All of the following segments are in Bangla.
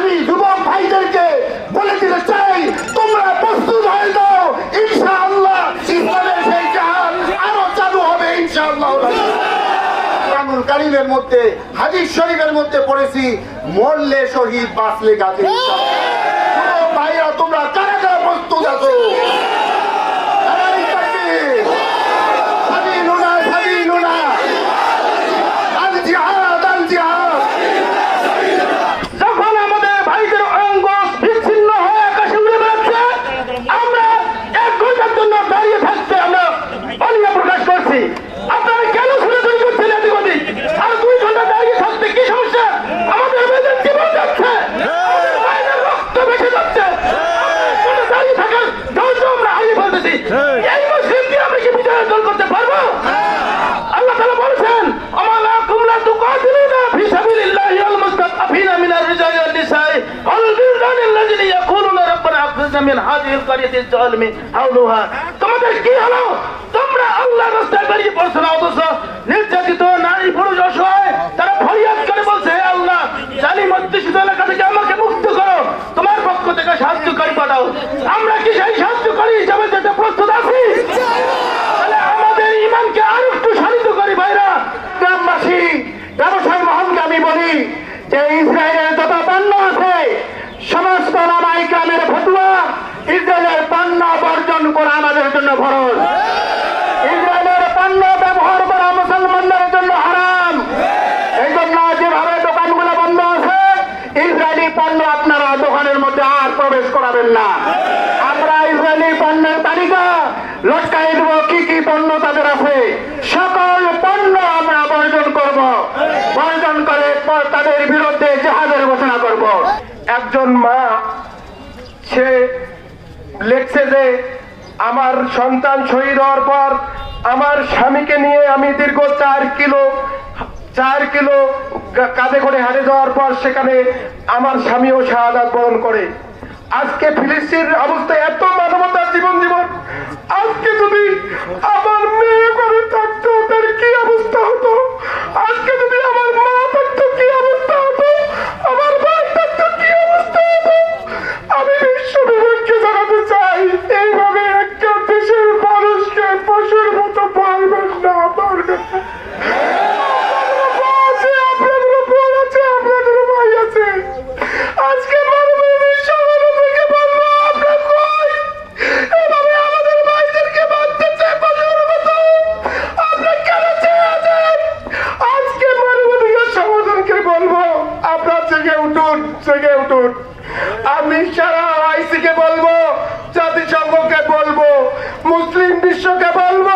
আমি যুবক ভাইদেরকে বলে দিতে চাই, তোমরা প্রস্তুত হয়ে যাও, ইনশাআল্লাহ। ইসলামের সেই জাহান আরও চালু হবে, ইনশাআল্লাহ। কোরআনুল কারিমের মধ্যে, হাদিস শরীফের মধ্যে পড়েছি, মরলে শহীদ, বাঁচলে গাছে ভাইরা, তোমরা কারা কারা প্রস্তুত আছো? মিন হাযিহিল কারিয়াতিজ জালিমি হাওলুহা। তোমাদের কি হলো? তোমরা আল্লাহর রাস্তায় বেরিয়ে পড়ছো না, অথচ নির্যাতিত নারী পুরুষ অসহায়, তারা ফরিয়াদ করে বলছে, হে আল্লাহ, জালিম অধ্যুষিত এলাকা থেকে আমাকে মুক্ত করো। তোমার পক্ষ থেকে সাহায্যকারী পাঠাও। আমরা কি সেই সাহায্যকারী হিসাবে যেতে প্রস্তুত আছি? তাহলে আমাদের ইমানকে আর একটু শানিত করি ভাইরা। গ্রামবাসী, ব্যবসায়ী মহলকে আমি বলি যে ইসরায়েলের যত পণ্য আছে সমস্ত নামাই গ্রামের ফতুয়া ইসরায়েলের পণ্য বর্জন করা আমাদের জন্য ফরজ। ইসরায়েলের পণ্য ব্যবহার করা মুসলমানদের জন্য হারাম। এই জন্য যেভাবে দোকানগুলো বন্ধ আছে, ইসরায়েলি পণ্য আপনারা দোকানের মধ্যে আর প্রবেশ করাবেন না। আমরা ইসরায়েলি পণ্যের তালিকা লটকাই দেবো, কি কি পণ্য তাদের আছে। সকল পণ্য আমরা বর্জন করব। বর্জন করে তাদের বিরুদ্ধে জাহাজের ঘোষণা করব। একজন মা, সে লেখছে যে আমার সন্তান শহীদ হওয়ার পর আমার স্বামীকে নিয়ে আমি দীর্ঘ চার কিলো চার কিলো কাজে কাঁধে করে হারে যাওয়ার পর সেখানে আমার স্বামীও শাহাদাত বরণ করে। আজকে ফিলিস্তিনের অবস্থা এত মানবতার জীবন জীবন। আজকে যদি মুসলিম বিশ্বকে বলব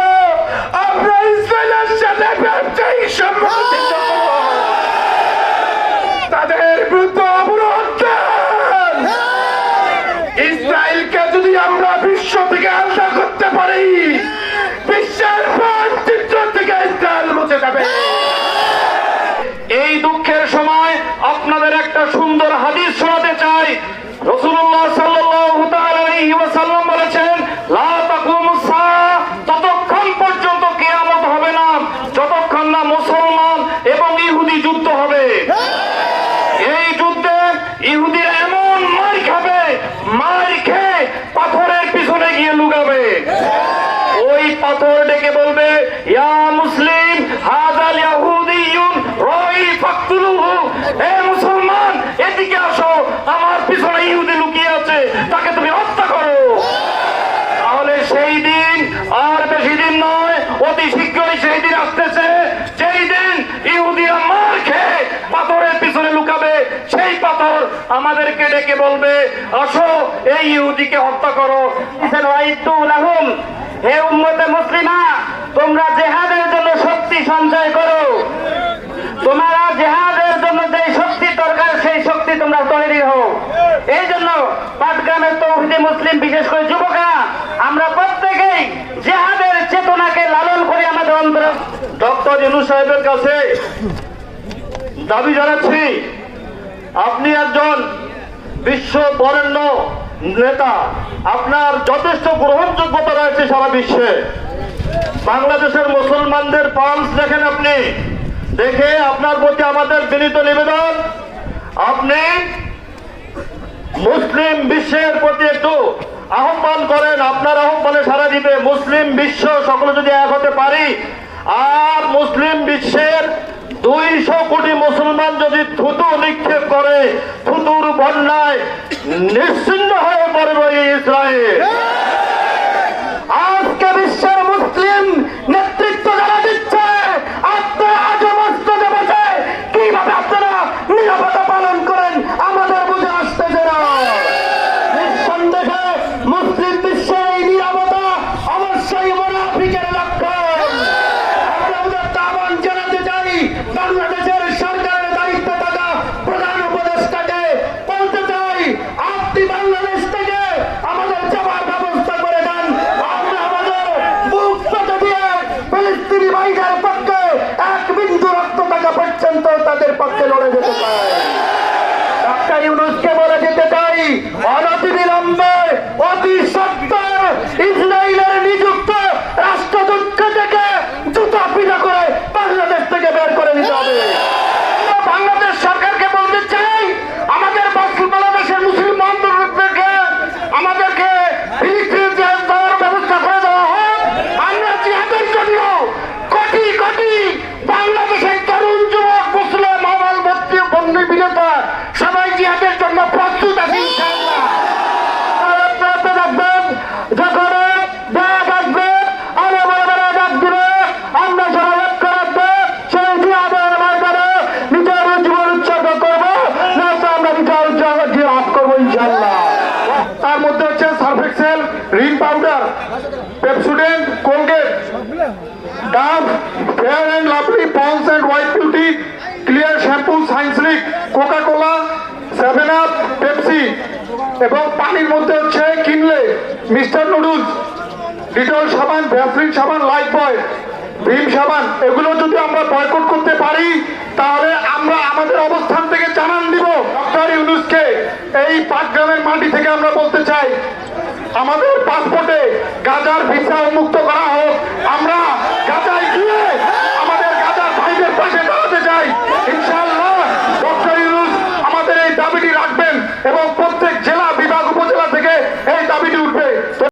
আমরা ইসরায়েলের সাথে ব্যবসায়ী সম্পর্ক চিহ্ন করব। তাদের বিরুদ্ধে অবরোধ দেন। ইসরায়েলকে যদি আমরা বিশ্ব থেকে আলাদা করতে পারি বিশ্বের মানচিত্র থেকে ইসরায়েল মুছে যাবে এই দুঃখের সময় আপনাদের একটা সুন্দর হাদিস শোনাতে চাই রসুল্লাহ সাল্লাল্লাহু তাআলা আলাইহি ওয়াসাল্লাম বলেছেন লা তাকুমুস সাআহ ততক্ষণ পর্যন্ত কিয়ামত হবে না যতক্ষণ না মুসলমান এবং ইহুদি যুদ্ধ হবে এই যুদ্ধে ইহুদিরা এমন মার খাবে মার খেয়ে পাথরের পিছনে গিয়ে লুকাবে ওই পাথর ডেকে বলবে ইয়া মুসলিম হাজাল ইয়াহুদিয়ুন রাই ফাকতুলুহু হে মুসলমান এদিকে আসো, আমার পিছনে ইহুদি লুকিয়ে আছে, তাকে তুমি হত্যা করো। তাহলে সেই দিন আর বেশি দিন নয়, অতি শীঘ্রই সেই দিন আসতেছে সেই দিন ইহুদিরা মার খেয়ে পাথরের পিছনে লুকাবে, সেই পাথর আমাদেরকে ডেকে বলবে, আসো, এই ইহুদিকে হত্যা করো। হে উম্মতে মুসলিমা, তোমরা জেহাদের জন্য শক্তি সঞ্চয় করো। তোমরা জেহাদের জন্য যে শক্তি দরকার, সেই শক্তি এই জন্য পাটগ্রামের তৌহিদি মুসলিম, বিশেষ করে যুবকরা, আমরা প্রত্যেকেই জেহাদের চেতনাকে লালন করে আমাদের অন্তর ডক্টর ইনু সাহেবের কাছে দাবি জানাচ্ছি। আপনি একজন বিশ্ব বরেণ্য নেতা, আপনার যথেষ্ট গ্রহণযোগ্যতা রয়েছে সারা বিশ্বে। বাংলাদেশের মুসলমানদের পালস দেখেন আপনি। দেখে আপনার প্রতি আমাদের বিনীত নিবেদন, আপনি বিশ্বের প্রতি একটু আহ্বান করেন, আপনার আহ্বানে সারা দিবে। মুসলিম বিশ্ব সকলে যদি এক হতে পারি, আর মুসলিম বিশ্বের দুইশো কোটি মুসলমান যদি থুতু নিক্ষেপ করে, থুতুর বন্যায় নিশ্চিন্ন হয়ে পড়বে ইসরায়েল আজকে বিশ্বের মুসলিম নেতৃত্ব যারা দিচ্ছে আপনারা আজও মসজিদে বসে কীভাবে আপনারা নিরাপত্তা পালন করেন আমাদের বুঝে আসতেছে না নিঃসন্দেহে মুসলিম বিশ্বের এই নিরাপত্তা অবশ্যই মোনাফিকের লক্ষণ আমরা ওদের আহ্বান জানাতে চাই বাংলাদেশের সরকারের আমরা আমাদের বুক পেতে পক্ষে এক বিন্দু পর্যন্ত তাদের পক্ষে লড়ে যেতে চাই ডাক্তার ইউনুসকে বলে যেতে চাই অনতি বিলম্বে অতি সত্তর ইসরায়েলের নিযুক্ত রাষ্ট্রদূতকে থেকে জুতা পিটা করে বাংলাদেশ থেকে বের করে দিতে হবে আমরা বাংলাদেশ সরকারকে বলতে চাই আমাদের বাংলাদেশের মুসলিম বন্ধুদেরকে আমাদেরকে ফিলিস্তিন জেল দেওয়ার ব্যবস্থা করে দেওয়া হোক আমরা জিহাদের জন্য কোটি কোটি বাংলাদেশের তরুণ যুবক মুসলিম আমার ভর্তি বন্দি বিনেতা সবাই জিহাদের জন্য প্রস্তুত আছে ইনশাআল্লাহ আর আপনারা তো দেখবেন যখন ব্যাগ আসবে আরে বড় বড় ডাক দিবে আমরা সবাই লক্ষ্য রাখব সেই জিহাদের ময়দানে নিজের জীবন উৎসর্গ করব না তো আমরা নিজের উৎসর্গ জিহাদ করব ইনশাআল্লাহ তার মধ্যে হচ্ছে Surf Excel Rin powder Pepsodent Colgate Dove Fair and Lovely Ponds and White Beauty Clear shampoo Sunsilk Coca Cola Seven Up Pepsi এবং পানির মধ্যে হচ্ছে কিনলে মিস্টার নুডলস, ডিটল সাবান, ভ্যাসলিন সাবান লাইফ বয়, ভীম সাবান, এগুলো যদি আমরা বয়কট করতে পারি, তাহলে আমরা আমাদের অবস্থান থেকে জানান দিব। ইউনুসকে এই পাটগ্রামের মাটি থেকে আমরা বলতে চাই, আমাদের পাসপোর্টে গাজার ভিসা উন্মুক্ত করা